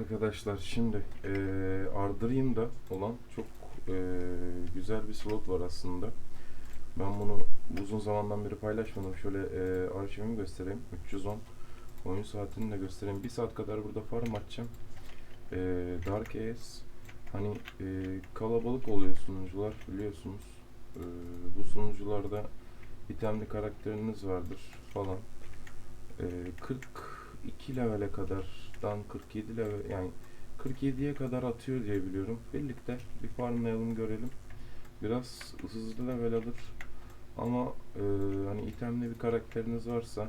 Arkadaşlar şimdi eee Ardırayım'da olan çok eee, güzel bir slot var aslında. Ben bunu uzun zamandan beri paylaşmadım. Şöyle eee arşivimi göstereyim. 310 oyun saatini de göstereyim. Bir saat kadar burada farm atacağım. Eee Dark Ace hani eee, kalabalık oluyor sunucular biliyorsunuz. Eee, bu sunucularda itemli karakteriniz vardır falan. Eee 42 levele kadardan 47 level yani 47'ye kadar atıyor diye biliyorum. Birlikte bir farmlayalım görelim. Biraz hızlı level alır. Ama eee, hani itemli bir karakteriniz varsa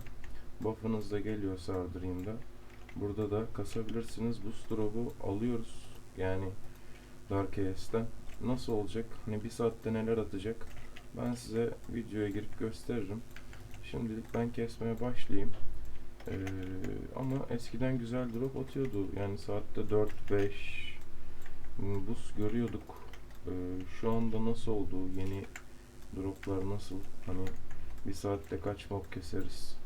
buff'ınız da geliyorsa Ardream'da burada da kasabilirsiniz. Bu drop'u alıyoruz. Yani Dark Ace'den. Nasıl olacak? Hani bir saatte neler atacak? Ben size videoya girip gösteririm. Şimdilik ben kesmeye başlayayım. Ee, ama eskiden güzel drop atıyordu. Yani saatte 4-5 buz görüyorduk. Ee, şu anda nasıl oldu? Yeni droplar nasıl? Hani bir saatte kaç mob keseriz?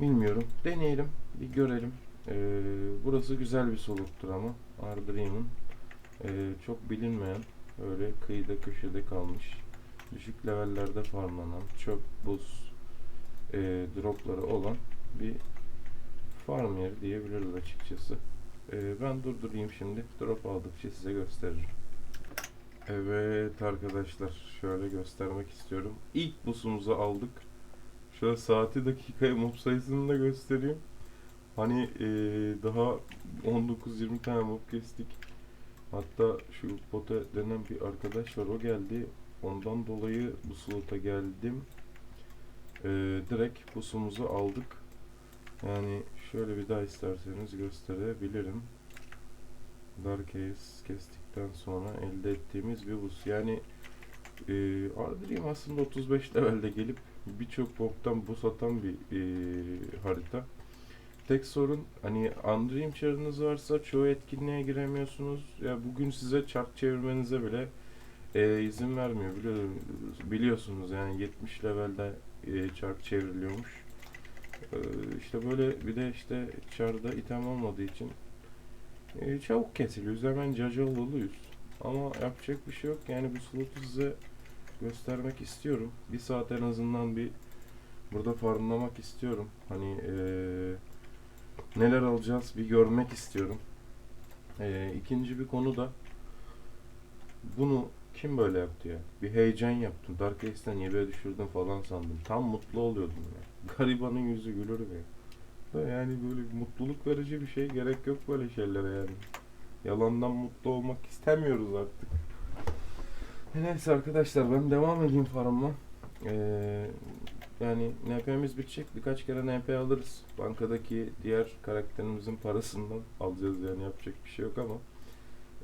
Bilmiyorum. Deneyelim. Bir görelim. Ee, burası güzel bir soluktur ama. Ardream'ın ee, çok bilinmeyen öyle kıyıda köşede kalmış düşük levellerde farmlanan çöp buz e, dropları olan bir farm yeri diyebiliriz açıkçası. E, ben durdurayım şimdi. Drop aldıkça size gösteririm. Evet arkadaşlar şöyle göstermek istiyorum. İlk busumuzu aldık. Şöyle saati dakikaya mob sayısını da göstereyim. Hani e, daha 19-20 tane mob kestik. Hatta şu Pote denen bir arkadaş var o geldi. Ondan dolayı bu slota geldim. Ee, direkt busumuzu aldık. Yani şöyle bir daha isterseniz gösterebilirim. Dark Ace kestikten sonra elde ettiğimiz bir bus. Yani e, Ardrium aslında 35 levelde gelip birçok boktan bus atan bir e, harita. Tek sorun hani Undream çarınız varsa çoğu etkinliğe giremiyorsunuz. Ya bugün size çark çevirmenize bile e, izin vermiyor. Biliyor, biliyorsunuz yani 70 levelde e, çark çevriliyormuş. E, işte böyle bir de işte çarda item olmadığı için e, çabuk kesiliyoruz. Hemen cacalılıyız. Ama yapacak bir şey yok. Yani bu slotu size göstermek istiyorum. Bir saat en azından bir burada farmlamak istiyorum. Hani eee neler alacağız bir görmek istiyorum. Ee, ikinci bir konu da bunu kim böyle yaptı ya? Bir heyecan yaptım. Dark Ace'den yere düşürdüm falan sandım. Tam mutlu oluyordum ya. Garibanın yüzü gülür be. Yani böyle mutluluk verici bir şey gerek yok böyle şeylere yani. Yalandan mutlu olmak istemiyoruz artık. E Neyse arkadaşlar ben devam edeyim farmıma. Ee, yani NP'miz bitecek. Birkaç kere NP alırız. Bankadaki diğer karakterimizin parasından alacağız yani yapacak bir şey yok ama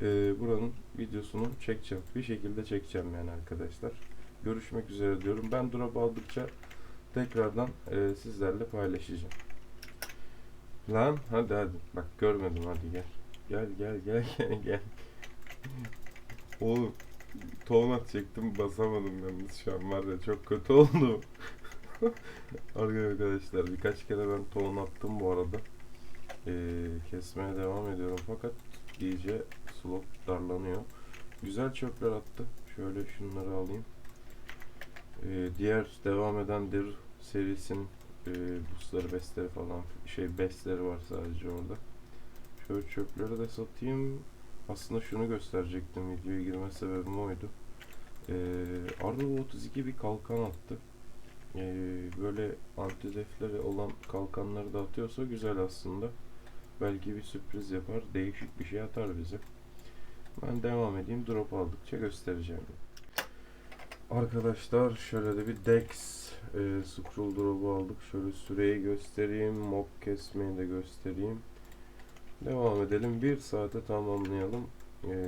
e, buranın videosunu çekeceğim. Bir şekilde çekeceğim yani arkadaşlar. Görüşmek üzere diyorum. Ben drop aldıkça tekrardan e, sizlerle paylaşacağım. Lan hadi hadi. Bak görmedim hadi gel. Gel gel gel gel gel. Oğlum ton atacaktım basamadım yalnız şu an var ya çok kötü oldu. Arkadaşlar birkaç kere ben tohum attım bu arada. Ee, kesmeye devam ediyorum fakat iyice slot darlanıyor. Güzel çöpler attı. Şöyle şunları alayım. Ee, diğer devam eden der serisinin e, busları, bestleri falan şey bestleri var sadece orada. Şöyle çöpleri de satayım. Aslında şunu gösterecektim videoya girme sebebim oydu. Ee, Arlo 32 bir kalkan attı. Ee, böyle anti defleri olan kalkanları da atıyorsa güzel aslında. Belki bir sürpriz yapar, değişik bir şey atar bize. Ben devam edeyim, drop aldıkça göstereceğim. Arkadaşlar şöyle de bir Dex e, Scroll drop'u aldık. Şöyle süreyi göstereyim, mob kesmeyi de göstereyim. Devam edelim, bir saate tamamlayalım. E,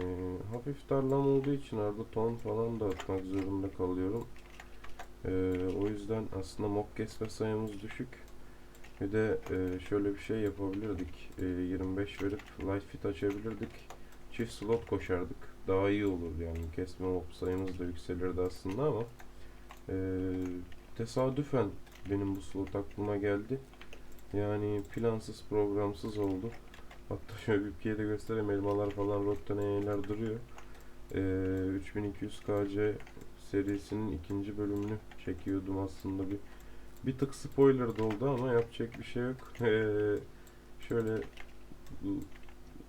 hafif darlama olduğu için arada ton falan da atmak zorunda kalıyorum. Ee, o yüzden aslında mob kesme sayımız düşük. Bir de e, şöyle bir şey yapabilirdik. E, 25 verip light fit açabilirdik. Çift slot koşardık. Daha iyi olur yani. Kesme mob sayımız da yükselirdi aslında ama e, tesadüfen benim bu slot aklıma geldi. Yani plansız programsız oldu. Hatta şöyle bir piye de göstereyim. Elmalar falan Rotteneyler duruyor. Ee, 3200 KC serisinin ikinci bölümünü çekiyordum aslında bir bir tık spoiler da oldu ama yapacak bir şey yok. Ee, şöyle bu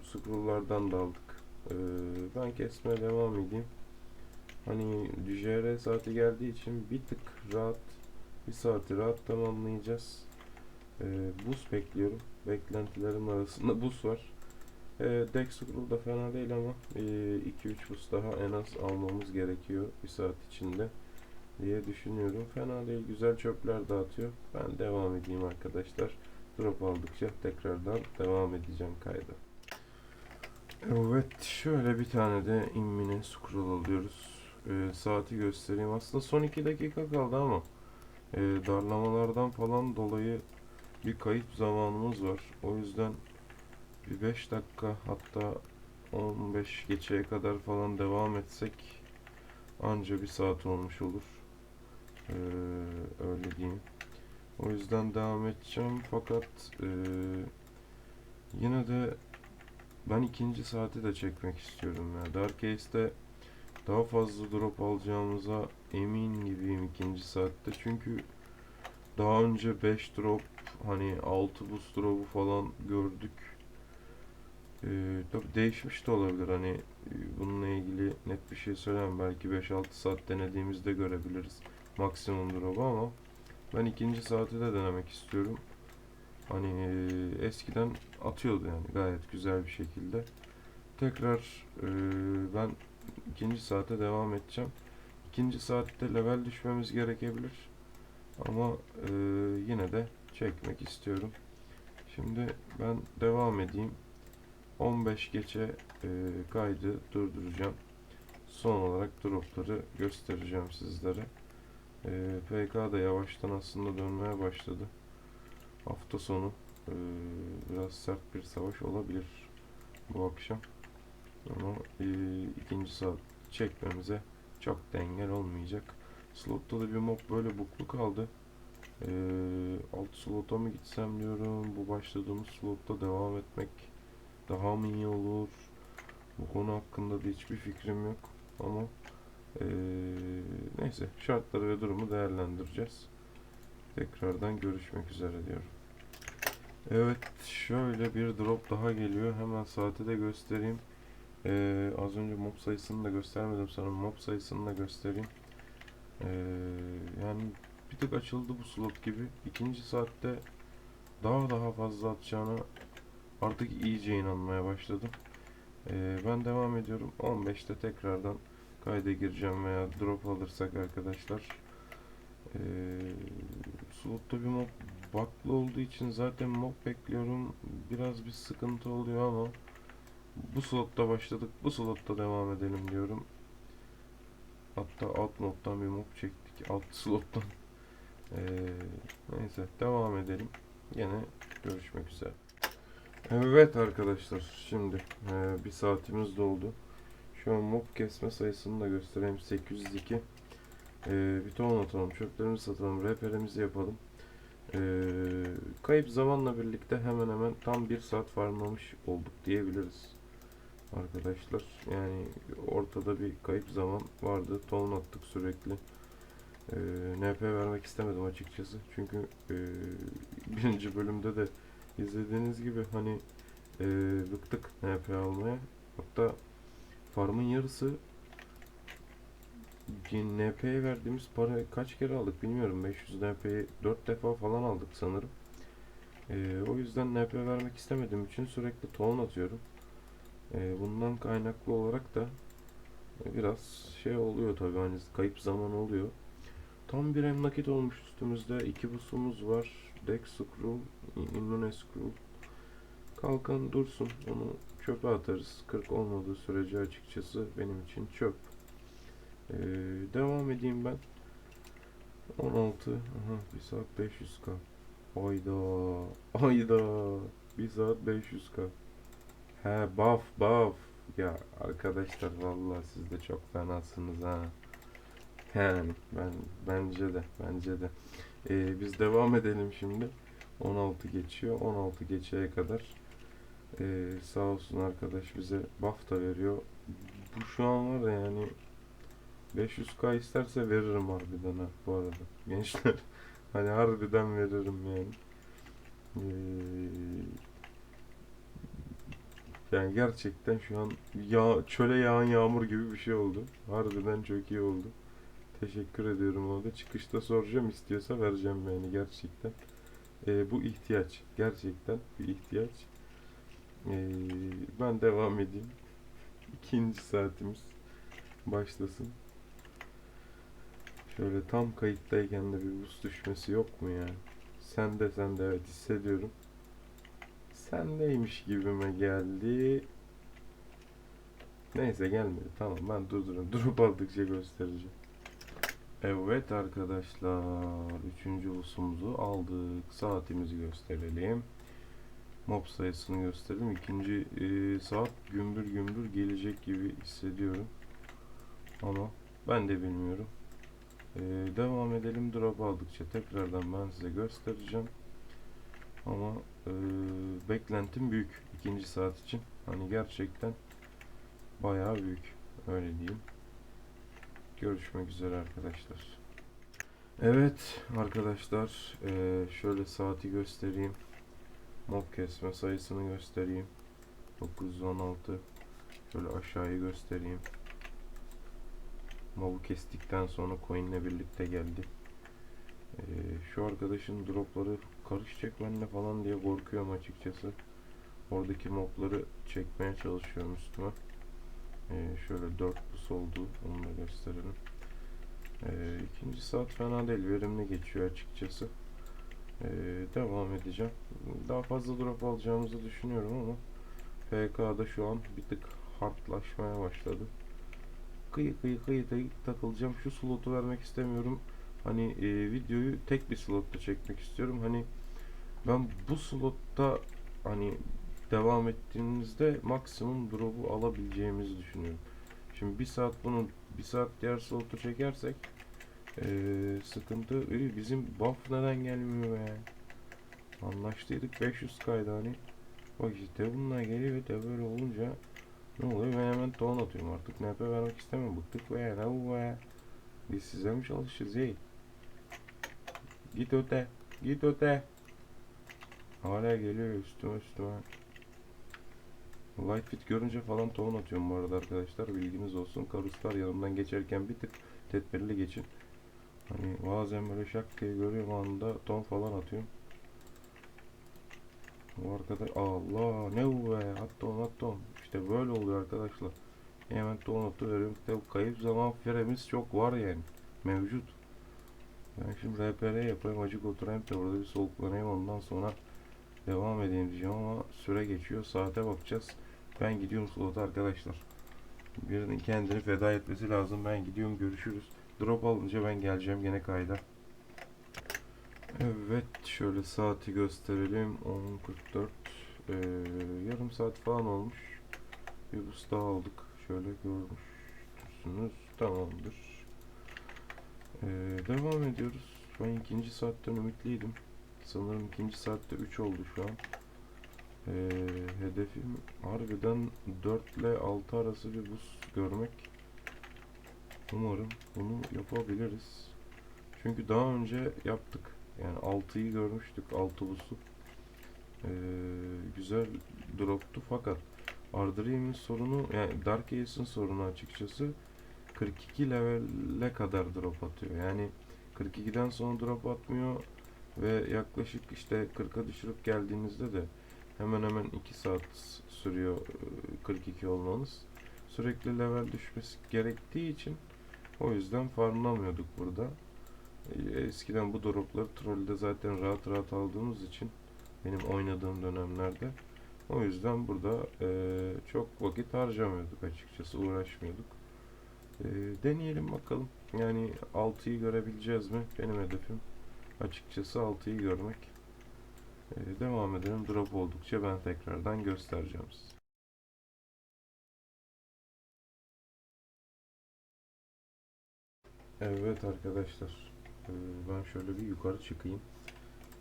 scrolllardan da aldık. Ee, ben kesmeye devam edeyim. Hani JR saati geldiği için bir tık rahat bir saati rahat tamamlayacağız. Ee, buz bekliyorum. Beklentilerim arasında buz var. Ee, Dex scroll da fena değil ama 2-3 buz daha en az almamız gerekiyor bir saat içinde diye düşünüyorum. Fena değil, güzel çöpler dağıtıyor. Ben devam edeyim arkadaşlar. Drop aldıkça tekrardan devam edeceğim kayda. Evet, şöyle bir tane de immine scroll alıyoruz. Ee, saati göstereyim. Aslında son 2 dakika kaldı ama e, darlamalardan falan dolayı bir kayıp zamanımız var. O yüzden bir 5 dakika hatta 15 geçeye kadar falan devam etsek anca bir saat olmuş olur. Ee, öyle diyeyim. O yüzden devam edeceğim fakat e, yine de ben ikinci saati de çekmek istiyorum ya. Dark Ace'de daha fazla drop alacağımıza emin gibiyim ikinci saatte. Çünkü daha önce 5 drop hani 6 boost drop'u falan gördük. Ee, tabii değişmiş de olabilir hani e, bununla ilgili net bir şey söyleyemem. Belki 5-6 saat denediğimizde görebiliriz maksimum drop'u ama ben ikinci saati de denemek istiyorum. Hani e, eskiden atıyordu yani gayet güzel bir şekilde. Tekrar e, ben ikinci saate devam edeceğim. İkinci saatte level düşmemiz gerekebilir. Ama e, yine de çekmek istiyorum. Şimdi ben devam edeyim. 15 geçe kaydı durduracağım. Son olarak dropları göstereceğim sizlere. PK da yavaştan aslında dönmeye başladı. Hafta sonu e, biraz sert bir savaş olabilir bu akşam. Ama e, ikinci saat çekmemize çok da olmayacak. Slotta da bir mob böyle buklu kaldı. E, alt slota mı gitsem diyorum. Bu başladığımız slotta devam etmek daha mı iyi olur? Bu konu hakkında da hiçbir fikrim yok. Ama e, neyse şartları ve durumu değerlendireceğiz. Tekrardan görüşmek üzere diyorum. Evet şöyle bir drop daha geliyor. Hemen saati de göstereyim. Ee, az önce mob sayısını da göstermedim sana. Mob sayısını da göstereyim. Ee, yani bir tık açıldı bu slot gibi. İkinci saatte daha daha fazla atacağına artık iyice inanmaya başladım. Ee, ben devam ediyorum. 15'te tekrardan kayda gireceğim veya drop alırsak arkadaşlar. Ee, slotta bir mob baklı olduğu için zaten mob bekliyorum. Biraz bir sıkıntı oluyor ama bu slotta başladık. Bu slotta devam edelim diyorum. Hatta alt moddan bir mob çektik. Alt slottan. Ee, neyse devam edelim. Yine görüşmek üzere. Evet arkadaşlar şimdi e, bir saatimiz doldu. Şu an mob kesme sayısını da göstereyim. 802. Ee, bir ton atalım. Çöplerimizi satalım. Rehberimizi yapalım. Ee, kayıp zamanla birlikte hemen hemen tam bir saat farmlamış olduk diyebiliriz. Arkadaşlar yani ortada bir kayıp zaman vardı. Ton attık sürekli. Ee, NP vermek istemedim açıkçası. Çünkü e, birinci bölümde de izlediğiniz gibi hani e, bıktık NP almaya. Hatta farmın yarısı NP'ye verdiğimiz para kaç kere aldık bilmiyorum. 500 NP'yi 4 defa falan aldık sanırım. Ee, o yüzden NP vermek istemediğim için sürekli ton atıyorum. Ee, bundan kaynaklı olarak da biraz şey oluyor tabii hani kayıp zaman oluyor. Tam bir em nakit olmuş üstümüzde. iki busumuz var. Dex scroll, immune scroll. Kalkan dursun. Onu çöpe atarız. 40 olmadığı sürece açıkçası benim için çöp. Ee, devam edeyim ben. 16. Aha, 1 saat 500k. Ayda. Ayda. 1 saat 500k. He buff buff. Ya arkadaşlar vallahi siz de çok fenasınız ha. Yani ben bence de bence de. Ee, biz devam edelim şimdi. 16 geçiyor. 16 geçeye kadar Ee, sağ olsun arkadaş bize buff da veriyor. Bu şu an var ya yani 500k isterse veririm harbiden ha bu arada. Gençler hani harbiden veririm yani. Ee, yani gerçekten şu an yağ, çöle yağan yağmur gibi bir şey oldu. Harbiden çok iyi oldu. Teşekkür ediyorum ona da. Çıkışta soracağım istiyorsa vereceğim yani gerçekten. Ee, bu ihtiyaç. Gerçekten bir ihtiyaç. Ee, ben devam edeyim. İkinci saatimiz başlasın. Şöyle tam kayıttayken de bir buz düşmesi yok mu ya? Sen de sen de evet hissediyorum. Sendeymiş gibime geldi. Neyse gelmedi. Tamam ben durdururum. Durup aldıkça göstereceğim. Evet arkadaşlar. Üçüncü ulusumuzu aldık. Saatimizi gösterelim. Mob sayısını gösterelim. İkinci e, saat gümbür gümbür gelecek gibi hissediyorum. Ama ben de bilmiyorum. E, devam edelim. Drop aldıkça tekrardan ben size göstereceğim. Ama e, beklentim büyük ikinci saat için. Hani gerçekten bayağı büyük. Öyle diyeyim. Görüşmek üzere arkadaşlar. Evet arkadaşlar eee, şöyle saati göstereyim. Mob kesme sayısını göstereyim. 916 Şöyle aşağıyı göstereyim. Mob'u kestikten sonra coin'le birlikte geldi. Eee, şu arkadaşın dropları karışacak benimle falan diye korkuyorum açıkçası. Oradaki mobları çekmeye çalışıyorum üstüme. Ee, şöyle 4 bus oldu. Onu da gösterelim. Ee, ikinci saat fena değil. Verimli geçiyor açıkçası. Ee, devam edeceğim. Daha fazla drop alacağımızı düşünüyorum ama FK'da şu an bir tık hardlaşmaya başladı. Kıyı kıyı kıyı takılacağım. Şu slotu vermek istemiyorum. Hani e, videoyu tek bir slotta çekmek istiyorum. Hani ben bu slotta hani devam ettiğimizde maksimum drop'u alabileceğimizi düşünüyorum. Şimdi bir saat bunu bir saat diğer slotu çekersek eee, sıkıntı Ey, bizim buff neden gelmiyor be? Anlaştıydık 500 kaydı hani. Bak işte bunlar geliyor de böyle olunca ne oluyor? Ben hemen ton atıyorum artık. NP vermek istemiyorum. Bıktık be ne bu be? Biz size mi çalışacağız ey? Git öte. Git öte. Hala geliyor üstüme üstüme. Light fit görünce falan ton atıyorum bu arada arkadaşlar. Bilginiz olsun. Karuslar yanımdan geçerken bir tık tedbirli geçin. Hani bazen böyle şak diye görüyorum anında ton falan atıyorum. Bu arkadaş Allah ne bu be at ton at ton. İşte böyle oluyor arkadaşlar. Hemen atı veriyorum. İşte kayıp zaman firemiz çok var yani. Mevcut. Ben şimdi RPR yapayım acık oturayım da orada bir soluklanayım ondan sonra devam edeyim diyeceğim ama süre geçiyor. Saate bakacağız. Ben gidiyorum slota arkadaşlar. Birinin kendini feda etmesi lazım. Ben gidiyorum görüşürüz. Drop alınca ben geleceğim gene kayda. Evet şöyle saati gösterelim. 10.44 ee, yarım saat falan olmuş. Bir boost daha aldık. Şöyle görmüşsünüz. Tamamdır. Ee, devam ediyoruz. Ben ikinci saatten ümitliydim. Sanırım ikinci saatte 3 oldu şu an. Ee, hedefim harbiden 4 ile 6 arası bir buz görmek. Umarım bunu yapabiliriz. Çünkü daha önce yaptık. Yani 6'yı görmüştük. 6 busu. Ee, güzel droptu fakat Ardream'in sorunu yani Dark Ace'in sorunu açıkçası 42 levelle kadar drop atıyor. Yani 42'den sonra drop atmıyor ve yaklaşık işte 40'a düşürüp geldiğinizde de hemen hemen 2 saat sürüyor e, 42 olmanız. Sürekli level düşmesi gerektiği için o yüzden farmlamıyorduk burada. E, Eskiden bu dropları trollde zaten rahat rahat aldığımız için benim oynadığım dönemlerde o yüzden burada e, çok vakit harcamıyorduk açıkçası uğraşmıyorduk. E, deneyelim bakalım. Yani 6'yı görebileceğiz mi? Benim hedefim açıkçası 6'yı görmek. E, devam edelim. Drop oldukça ben tekrardan göstereceğim size. Evet arkadaşlar. e, ben şöyle bir yukarı çıkayım.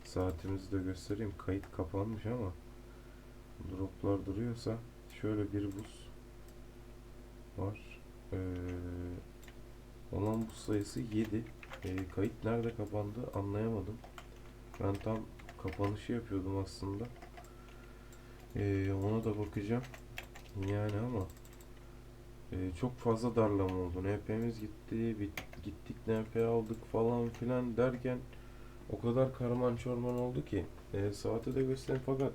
Saatimizi de göstereyim. Kayıt kapanmış ama droplar duruyorsa şöyle bir buz var. Ee, olan buz sayısı 7. Ee, kayıt nerede kapandı anlayamadım. Ben tam kapanışı yapıyordum aslında. Ee, ona da bakacağım. Yani ama e, çok fazla darlama oldu. NP'miz gitti, bit- gittik NP aldık falan filan derken o kadar karman çorman oldu ki e, saati de göstereyim fakat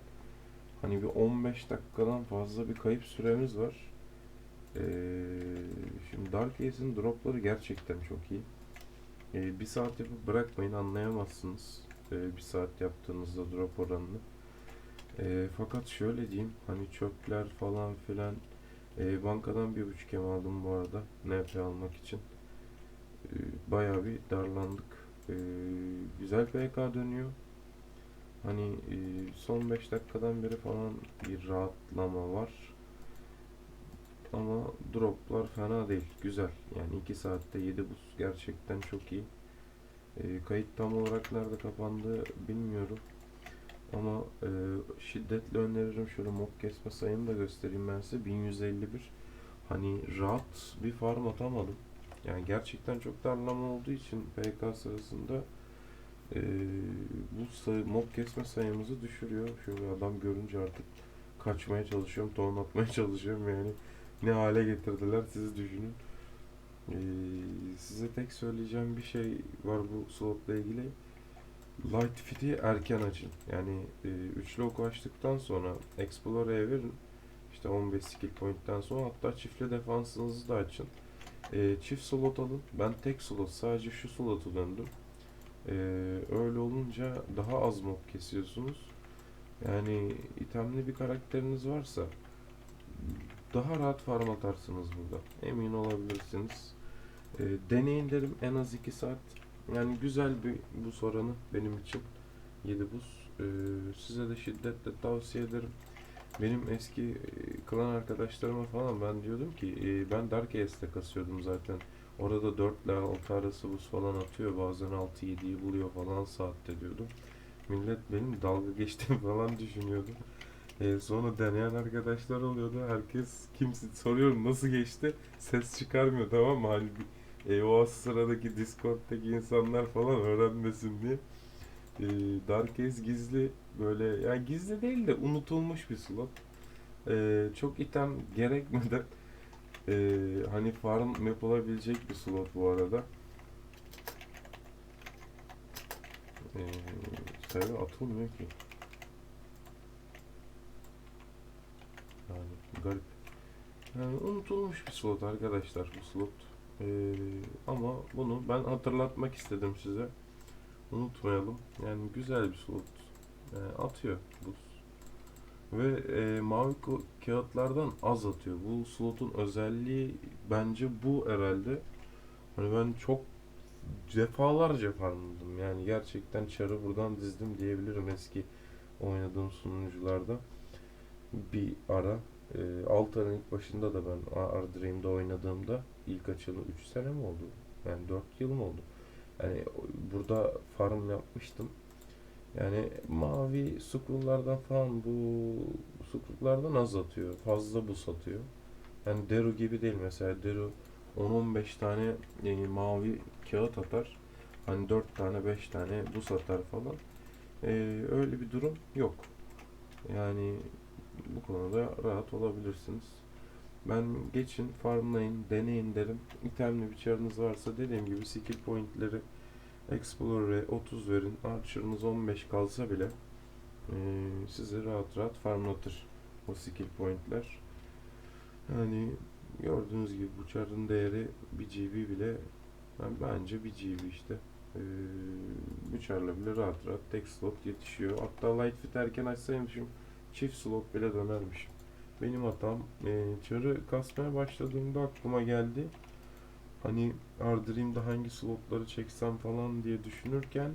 hani bir 15 dakikadan fazla bir kayıp süremiz var. E, şimdi Dark Ace'in dropları gerçekten çok iyi. E, bir saat yapıp bırakmayın anlayamazsınız. E, bir saat yaptığınızda drop oranını. E, fakat şöyle diyeyim hani çöpler falan filan e, bankadan bir buçuk em aldım bu arada NP almak için. E, bayağı bir darlandık. E, güzel PK dönüyor. Hani e, son 5 dakikadan beri falan bir rahatlama var. Ama droplar fena değil. Güzel. Yani 2 saatte 7 buz gerçekten çok iyi. E, kayıt tam olarak nerede kapandı bilmiyorum. Ama e, şiddetle öneririm. Şöyle mob kesme sayımı da göstereyim ben size. 1151. Hani rahat bir farm atamadım. Yani gerçekten çok darlama olduğu için PK sırasında e, bu sayı, mob kesme sayımızı düşürüyor. Şöyle adam görünce artık kaçmaya çalışıyorum, ton atmaya çalışıyorum yani. Ne hale getirdiler siz düşünün. E, size tek söyleyeceğim bir şey var bu slotla ilgili. Light Fit'i erken açın. Yani e, üçlü oku açtıktan sonra Explorer'e verin. İşte 15 skill point'ten sonra hatta çiftli defansınızı da açın. E, çift slot alın. Ben tek slot sadece şu slotu döndüm. E, öyle olunca daha az mob kesiyorsunuz. Yani itemli bir karakteriniz varsa daha rahat farm atarsınız burada. Emin olabilirsiniz. E, deneyin derim en az 2 saat. Yani güzel bir buz oranı benim için. 7 buz. Ee, size de şiddetle tavsiye ederim. Benim eski e, klan arkadaşlarıma falan ben diyordum ki e, ben Dark Ace'de kasıyordum zaten. Orada 4 ile 6 arası buz falan atıyor. Bazen 6-7'yi buluyor falan saatte diyordum. Millet benim dalga geçtiğimi falan düşünüyordu. E, sonra deneyen arkadaşlar oluyordu. Herkes kimse soruyorum nasıl geçti? Ses çıkarmıyor tamam mı? Hani e, o sıradaki Discord'daki insanlar falan öğrenmesin diye. E, Dark Ace gizli böyle yani gizli değil de unutulmuş bir slot. E, çok item gerekmeden e, hani farm yapılabilecek bir slot bu arada. E, sayı atılmıyor ki. Yani garip. Yani unutulmuş bir slot arkadaşlar bu slot. Ee, ama bunu ben hatırlatmak istedim size. Unutmayalım. Yani güzel bir slot. Yani atıyor buz. Ve e, mavi kağıtlardan az atıyor. Bu slotun özelliği bence bu herhalde. Hani ben çok defalarca farmladım. Yani gerçekten çarı buradan dizdim diyebilirim eski oynadığım sunucularda. Bir ara. E, Altar'ın ilk başında da ben Ar Dream'de oynadığımda ilk açılı 3 sene mi oldu? Yani 4 yıl mı oldu? Yani burada farm yapmıştım. Yani mavi sukrullardan falan bu sukrullardan az atıyor. Fazla bu satıyor. Yani Deru gibi değil mesela Deru 10-15 tane e, mavi kağıt atar. Hani 4 tane 5 tane bu satar falan. Ee, öyle bir durum yok. Yani bu konuda rahat olabilirsiniz. Ben geçin, farmlayın, deneyin derim. İtemli bir çarınız varsa dediğim gibi skill pointleri Explorer'e 30 verin. Archer'ınız 15 kalsa bile eee sizi rahat rahat farmlatır o skill pointler. Yani gördüğünüz gibi bu çarın değeri 1 GB bile yani bence 1 GB işte. Eee bu çarla bile rahat rahat tek slot yetişiyor. Hatta Light Fit erken açsaymışım çift slot bile dönermişim. Benim hatam e, çarı kasmaya başladığımda aklıma geldi. Hani Ardream'de hangi slotları çeksem falan diye düşünürken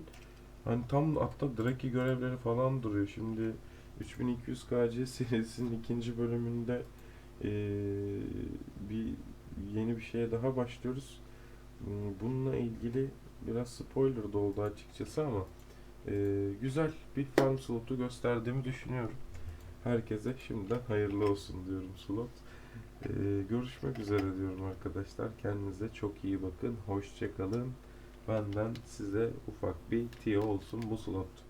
hani tam hatta Draki görevleri falan duruyor. Şimdi 3200 KC serisinin ikinci bölümünde e, bir yeni bir şeye daha başlıyoruz. E, Bununla ilgili biraz spoiler da oldu açıkçası ama e, güzel bir farm slotu gösterdiğimi düşünüyorum. Herkese şimdiden hayırlı olsun diyorum slot. Ee, görüşmek üzere diyorum arkadaşlar. Kendinize çok iyi bakın. Hoşçakalın. Benden size ufak bir tiyo olsun bu slot.